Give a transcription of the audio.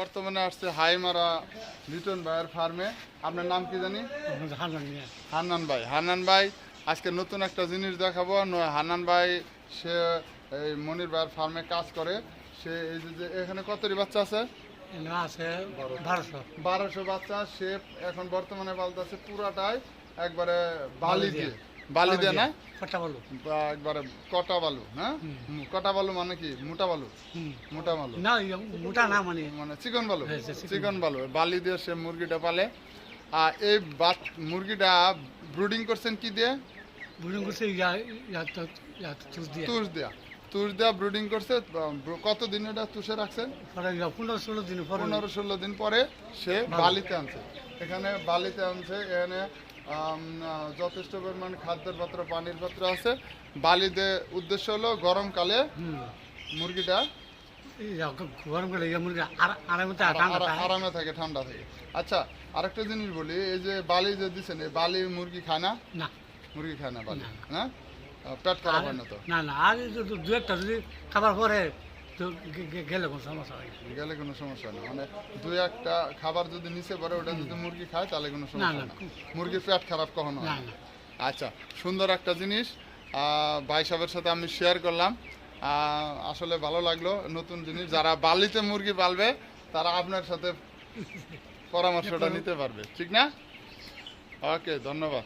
বর্তমানে আসছে হাইমারা লিটন ভাইয়ের ফার্মে। আপনার নাম কি জানি? হান্নান ভাই। হান্নান ভাই আজকে নতুন একটা জিনিস দেখাবো। হান্নান ভাই সে এই মনির ভাইয়ের ফার্মে কাজ করে। সে এই যে- এখানে কতটি বাচ্চা আছে? আছে বারোশো। বারোশো বাচ্চা। সে এখন বর্তমানে পালতেছে পুরাটাই একবারে বালি দিয়ে। বালি দিয়ে। না? কটা বলো? একবারে কটা বালু হ্যাঁ? কটা বালু মানে কি? মোটা বালু? মোটা বালু। না মোটা না মানে মানে চিকন বালু? হ্যাঁ, চিকন বালু। বালি। দিয়ে সে মুরগিটা পালে। আর এই মুরগিটা ব্রুডিং করছেন কি দিয়ে? বুঝুন করছে দিয়ে। তুষ দেয়া। তুষ দেয়া ব্রুডিং করছে কত দিন এটা তুষে রাখছেন? পনেরো ষোলো দিন পরে। পনেরো ষোলো দিন পরে সে বালিতে আনছে। এখানে বালিতে আনছে এখানে যথেষ্ট পরিমাণ খাদ্যের পাত্র পানির পাত্র আছে। বালিতে উদ্দেশ্য হলো গরমকালে মুরগিটা গরম করে মুরগি আর আরামে থাকে। ঠান্ডা থাকে। আচ্ছা আরেকটা জিনিস বলি এই যে বালি যে দিচ্ছেন এই বালি মুরগি খায় না? না। মুরগি খায় না বালি না পেট খারাপ হয় না তো? না না আর দু একটা যদি খাবার পরে তো গেলে কোনো সমস্যা হয় গেলে কোনো সমস্যা নেই। মানে দুই একটা খাবার যদি নিচে পড়ে ওটা যদি মুরগি খায় তাহলে কোনো সমস্যা না। না মুরগির পেট খারাপ কখনো না। আচ্ছা সুন্দর একটা জিনিস ভাই সাহেবের সাথে আমি শেয়ার করলাম। আসলে ভালো লাগল নতুন জিনিস। যারা বালিতে মুরগি পালবে তারা আপনার সাথে পরামর্শটা নিতে পারবে। ঠিক না? ওকে ধন্যবাদ।